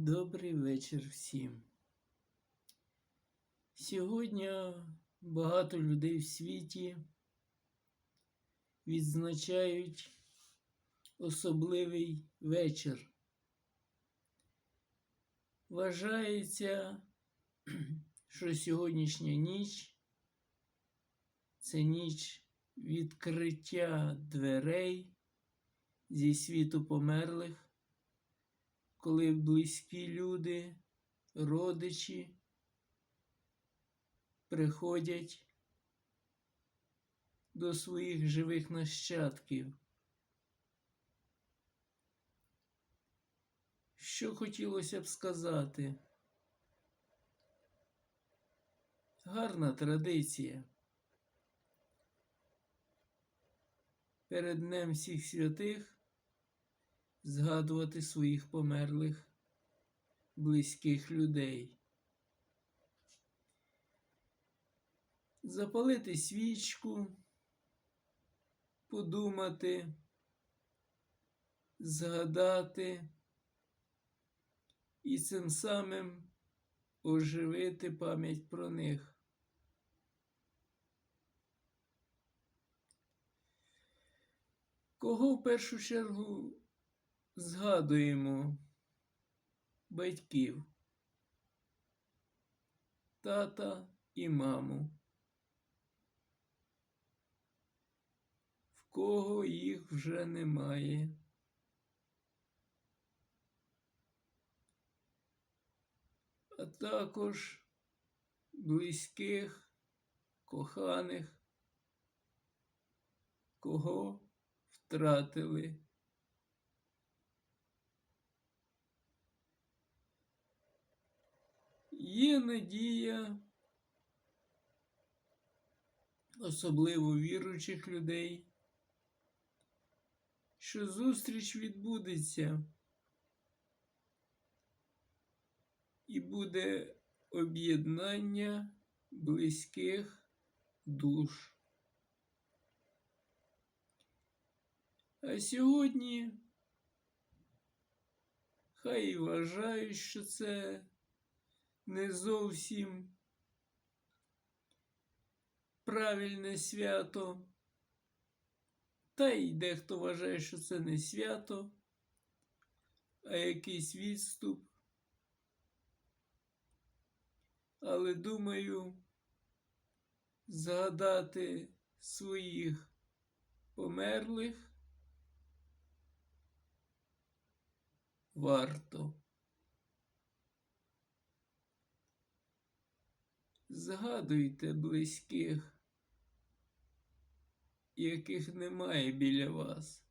Добрий вечір всім. Сьогодні багато людей в світі відзначають особливий вечір. Вважається, що сьогоднішня ніч це ніч відкриття дверей зі світу померлих коли близькі люди, родичі приходять до своїх живих нащадків. Що хотілося б сказати? Гарна традиція. Перед Днем всіх святих згадувати своїх померлих близьких людей. Запалити свічку, подумати, згадати і цим самим оживити пам'ять про них. Кого в першу чергу згадуємо батьків, тата і маму, в кого їх вже немає. А також близьких, коханих, кого втратили. Є надія, особливо віруючих людей, що зустріч відбудеться і буде об'єднання близьких душ. А сьогодні хай і вважають, що це не зовсім правильне свято. Та й дехто вважає, що це не свято, а якийсь відступ. Але думаю, згадати своїх померлих варто. Згадуйте близьких, яких немає біля вас.